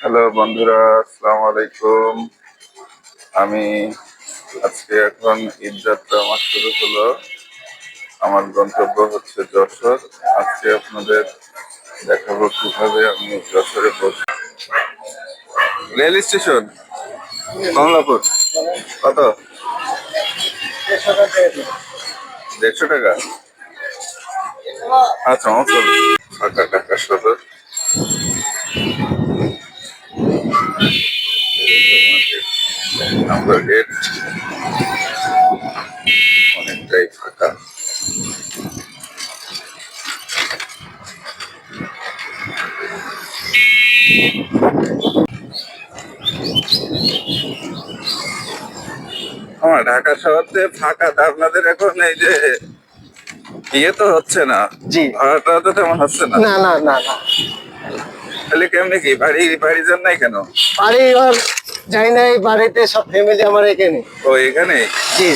Hello বন্ধুরা আসসালামু আলাইকুম আমি আজকে এখন ঈদ যাত্রা আমার শুরু হলো। আমার গন্তব্য হচ্ছে যশোর। আজকে আপনাদের দেখাবো কীভাবে আমি যশোরে পৌঁছি রেল স্টেশন, কমলাপুর। কত? দেড়শো টাকা। আচ্ছা ঢাকা সদর। নাম্বার এইট অনেকটাই ফাঁকা। আমার ঢাকা শহরতে ফাঁকা তা আপনাদের এখন এই যে ইয়ে তো হচ্ছে না জি। ভাড়াটা তো তেমন হচ্ছে না। না না না না। তাহলে কেমনি কি বাড়ি বাড়ি যান নাই কেন? বাড়ি ঘর যাই নাই বাড়িতে সব ফ্যামিলি আমার এখানে। ও এখানে? জি।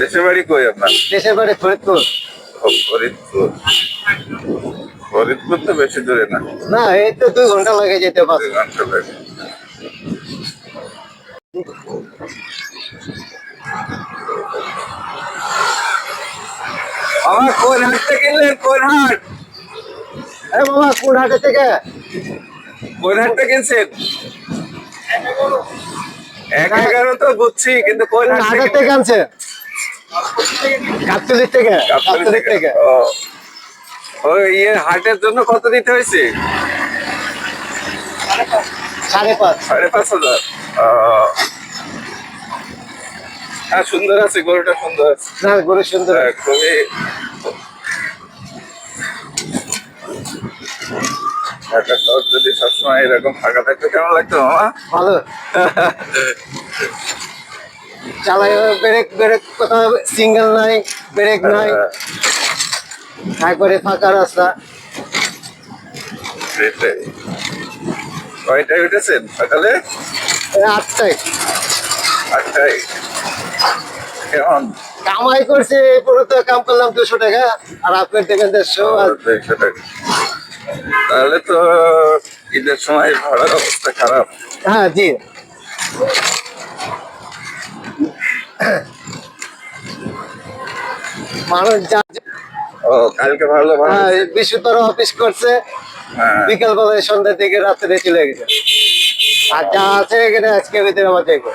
দেশের বাড়ি কই আপনার? দেশের বাড়ি ফরিদপুর। ফরিদপুর। ফরিদপুর তো বেশি দূরে না। না এই তো দুই ঘণ্টা লাগে যেতে পারে ঘণ্টা লাগে। আমার কোন হাটতে কিনলেন কোন হাট? এই বাবা কোন হাটে থেকে? কোন হাটতে কিনছেন? এক এগারো তো বুঝছি কিন্তু কোন কোন হাটের থেকে থেকে আনছে? গাবতলির থেকে গাবতলী থেকে। ও। ও ইয়ে হাটের জন্য কত দিতে হয়েছে? সাড়ে পাঁচ। সাড়ে পাঁচ হাজার। হ্যাঁ সুন্দর আছে গরুটা সুন্দর আছে। না গরু সুন্দর। হ্যাঁ, খুবই ঢাকা শহর যদি সবসময় এরকম ফাঁকা থাকতো কেমন লাগতো মামা? ভালো। চালাই ব্রেক ব্রেক কোথাও সিঙ্গেল নাই ব্রেক নাই। একবারে ফাঁকা রাস্তা। কয়টায় উঠেছেন সকালে? আটটায়। আটটায়। কেমন? কামাই করছে পুরো তো কাম করলাম দুশো টাকা আর আপনার দেবেন দেড়শো আর দেড়শো টাকা। তাহলে তো ঈদের সময় ভাড়ার অবস্থা খারাপ। হ্যাঁ জি। মানুষ যা ও কালকে ভালো ভালো। হ্যাঁ, বিশুদ্ধর অফিস করছে। হ্যাঁ। বিকাল বেলায় সন্ধ্যার দিকে রাত্রে চলে গেছে। আর যা আছে এখানে আজকে ভিতরে আমার দেখব।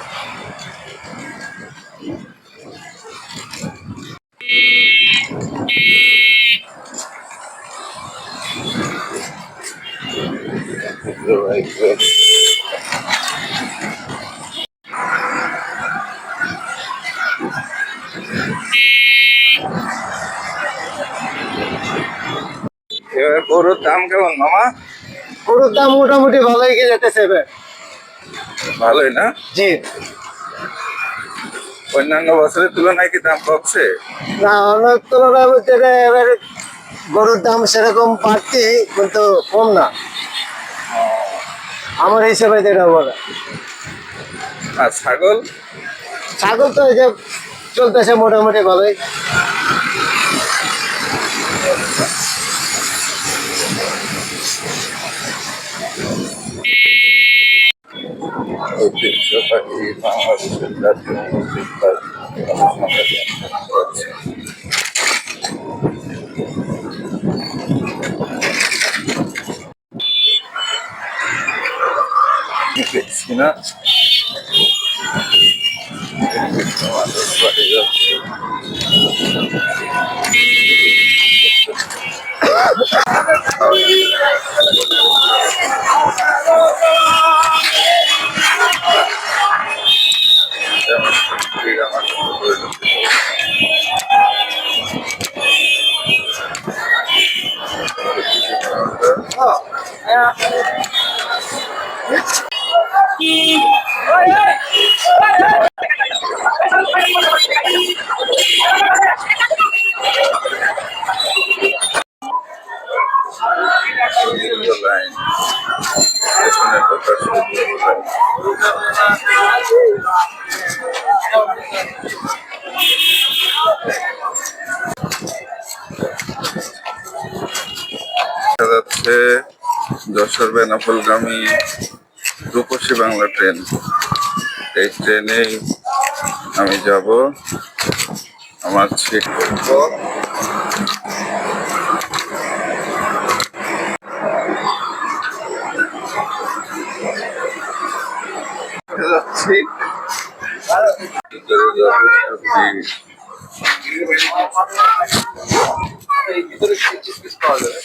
এবার গরুর দাম কেমন মামা গরুর দাম মোটামুটি ভালোই গিয়ে যেতেছে এবার। ভালোই না জি অন্যান্য বছরের তুলনায় কি দাম কমছে না অনেক তুলনায় বলতে এবার গরুর দাম সেরকম বাড়তি, কিন্তু কম না। আমার হিসেবে যেটা বলে। আর ছাগল? ছাগল তো এই যে চলতেছে মোটামুটি ভালোই। ঐতিহ্যবাহী বাংলাদেশের জাতীয় মসজিদ কিনা যশোর বেনাফলগামী রূপসী বাংলা ট্রেন। এই ট্রেনেই আমি যাব। আমার সিট করব ভিতরে।